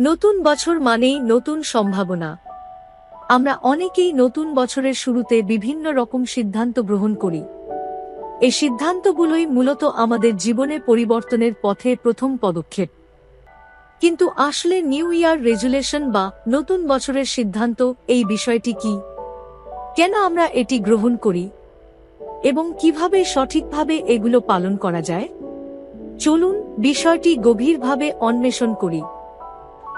নতুন বছর মানেই নতুন সম্ভাবনা। আমরা অনেকেই নতুন বছরের শুরুতে বিভিন্ন রকম সিদ্ধান্ত গ্রহণ করি। এই সিদ্ধান্তগুলোই মূলত আমাদের জীবনে পরিবর্তনের পথে প্রথম পদক্ষেপ। কিন্তু আসলে নিউ ইয়ার রেজুলেশন বা নতুন বছরের সিদ্ধান্ত এই বিষয়টি কি? কেন আমরা এটি গ্রহণ করি? এবং কীভাবে সঠিকভাবে এগুলো পালন করা যায়? চলুন বিষয়টি গভীরভাবে অন্বেষণ করি।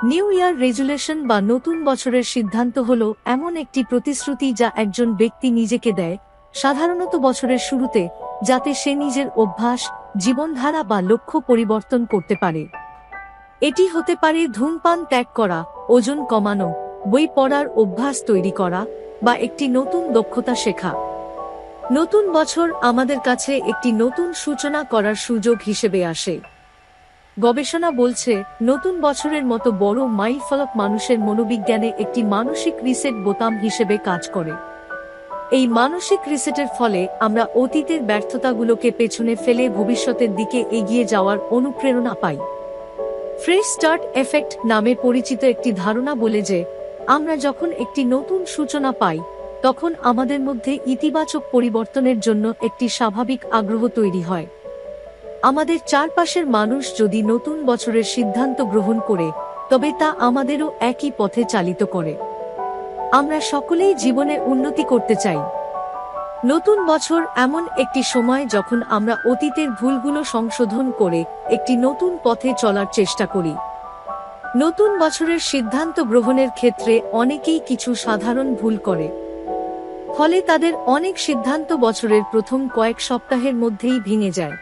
নিউ ইয়ার রেজুলেশন বা নতুন বছরের সিদ্ধান্ত হল এমন একটি প্রতিশ্রুতি যা একজন ব্যক্তি নিজেকে দেয়, সাধারণত বছরের শুরুতে, যাতে সে নিজের অভ্যাস, জীবনধারা বা লক্ষ্য পরিবর্তন করতে পারে। এটি হতে পারে ধূমপান ত্যাগ করা, ওজন কমানো, বই পড়ার অভ্যাস তৈরি করা বা একটি নতুন দক্ষতা শেখা। নতুন বছর আমাদের কাছে একটি নতুন সূচনা করার সুযোগ হিসেবে আসে। গবেষণা বলছে, নতুন বছরের মতো বড় মাইল ফলক মানুষের মনোবিজ্ঞানে একটি মানসিক রিসেট বোতাম হিসেবে কাজ করে। এই মানসিক রিসেটের ফলে আমরা অতীতের ব্যর্থতাগুলোকে পেছনে ফেলে ভবিষ্যতের দিকে এগিয়ে যাওয়ার অনুপ্রেরণা পাই। ফ্রেশ স্টার্ট এফেক্ট নামে পরিচিত একটি ধারণা বলে যে, আমরা যখন একটি নতুন সূচনা পাই তখন আমাদের মধ্যে ইতিবাচক পরিবর্তনের জন্য একটি স্বাভাবিক আগ্রহ তৈরি হয়। আমাদের চারপাশের মানুষ যদি নতুন বছরের সিদ্ধান্ত গ্রহণ করে, তবে তা আমাদেরও একই পথে চালিত করে। আমরা সকলেই জীবনে উন্নতি করতে চাই। নতুন বছর এমন একটি সময় যখন আমরা অতীতের ভুলগুলো সংশোধন করে একটি নতুন পথে চলার চেষ্টা করি। নতুন বছরের সিদ্ধান্ত গ্রহণের ক্ষেত্রে অনেকেই কিছু সাধারণ ভুল করে। ফলে তাদের অনেক সিদ্ধান্ত বছরের প্রথম কয়েক সপ্তাহের মধ্যেই ভেঙে যায়।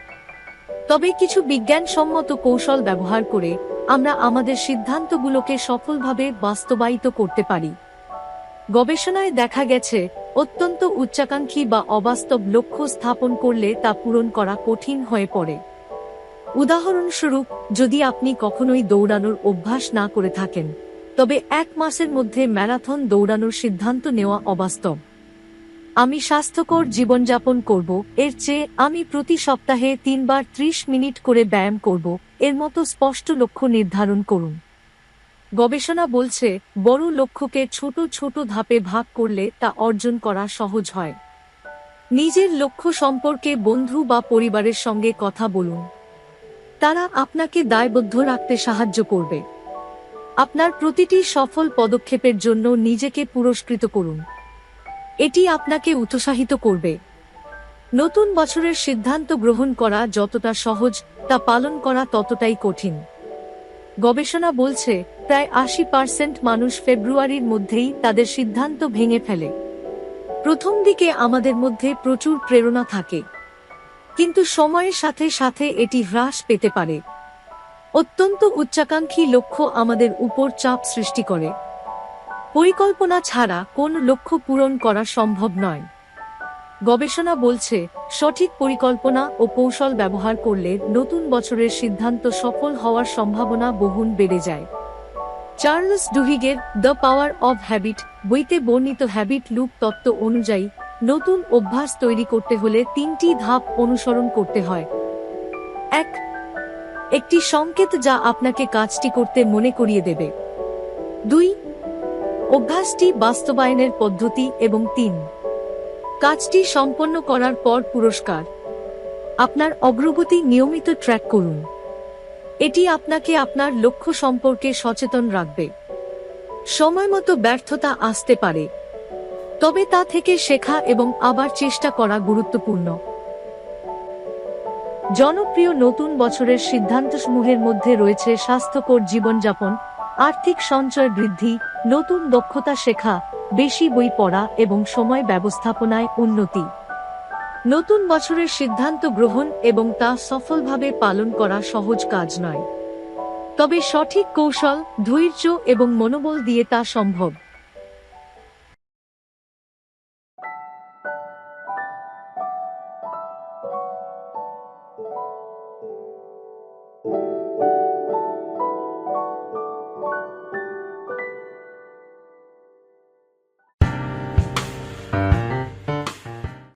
তবে কিছু বিজ্ঞানসম্মত কৌশল ব্যবহার করে আমরা আমাদের সিদ্ধান্তগুলোকে সফলভাবে বাস্তবায়িত করতে পারি। গবেষণায় দেখা গেছে, অত্যন্ত উচ্চাকাঙ্ক্ষী বা অবাস্তব লক্ষ্য স্থাপন করলে তা পূরণ করা কঠিন হয়ে পড়ে। উদাহরণস্বরূপ, যদি আপনি কখনোই দৌড়ানোর অভ্যাস না করে থাকেন, তবে এক মাসের মধ্যে ম্যারাথন দৌড়ানোর সিদ্ধান্ত নেওয়া অবাস্তব। আমি স্বাস্থ্যকর জীবনযাপন করব, এর চেয়ে আমি প্রতি সপ্তাহে তিনবার ত্রিশ মিনিট করে ব্যায়াম করব, এর মতো স্পষ্ট লক্ষ্য নির্ধারণ করুন। গবেষণা বলছে, বড় লক্ষ্যকে ছোট ছোট ধাপে ভাগ করলে তা অর্জন করা সহজ হয়। নিজের লক্ষ্য সম্পর্কে বন্ধু বা পরিবারের সঙ্গে কথা বলুন। তারা আপনাকে দায়বদ্ধ রাখতে সাহায্য করবে। আপনার প্রতিটি সফল পদক্ষেপের জন্য নিজেকে পুরস্কৃত করুন। এটি আপনাকে উৎসাহিত করবে। নতুন বছরের সিদ্ধান্ত গ্রহণ করা যতটা সহজ, তা পালন করা ততটাই কঠিন। গবেষণা বলছে, প্রায় আশি পার্সেন্ট মানুষ ফেব্রুয়ারির মধ্যেই তাদের সিদ্ধান্ত ভেঙে ফেলে। প্রথম দিকে আমাদের মধ্যে প্রচুর প্রেরণা থাকে। কিন্তু সময়ের সাথে সাথে এটি হ্রাস পেতে পারে। অত্যন্ত উচ্চাকাঙ্ক্ষী লক্ষ্য আমাদের উপর চাপ সৃষ্টি করে। পরিকল্পনা ছাড়া কোন লক্ষ্য পূরণ করা সম্ভব নয়। গবেষণা বলছে, সঠিক পরিকল্পনা ও কৌশল ব্যবহার করলে নতুন বছরের সিদ্ধান্ত সফল হওয়ার সম্ভাবনা বহুন বেড়ে যায়। চার্লস ডুহিগের দ্য পাওয়ার অব হ্যাবিট বইতে বর্ণিত হ্যাবিট লুপ তত্ত্ব অনুযায়ী, নতুন অভ্যাস তৈরি করতে হলে তিনটি ধাপ অনুসরণ করতে হয়। এক, একটি সংকেত যা আপনাকে কাজটি করতে মনে করিয়ে দেবে। দুই অভ্যাসটি বাস্তবায়নের পদ্ধতি এবং তিন। কাজটি সম্পন্ন করার পর পুরস্কার। আপনার অগ্রগতি নিয়মিত ট্র্যাক করুন। এটি আপনাকে আপনার লক্ষ্য সম্পর্কে সচেতন রাখবে। সময়মতো ব্যর্থতা আসতে পারে। তবে তা থেকে শেখা এবং আবার চেষ্টা করা গুরুত্বপূর্ণ। জনপ্রিয় নতুন বছরের সিদ্ধান্তসমূহের মধ্যে রয়েছে স্বাস্থ্যকর জীবনযাপন আর্থিক সঞ্চয় বৃদ্ধি, নতুন দক্ষতা শেখা, বেশি বই পড়া এবং সময় ব্যবস্থাপনায় উন্নতি। নতুন বছরের সিদ্ধান্ত গ্রহণ এবং তা সফলভাবে পালন করা সহজ কাজ নয়। তবে সঠিক কৌশল, ধৈর্য এবং মনোবল দিয়ে তা সম্ভব।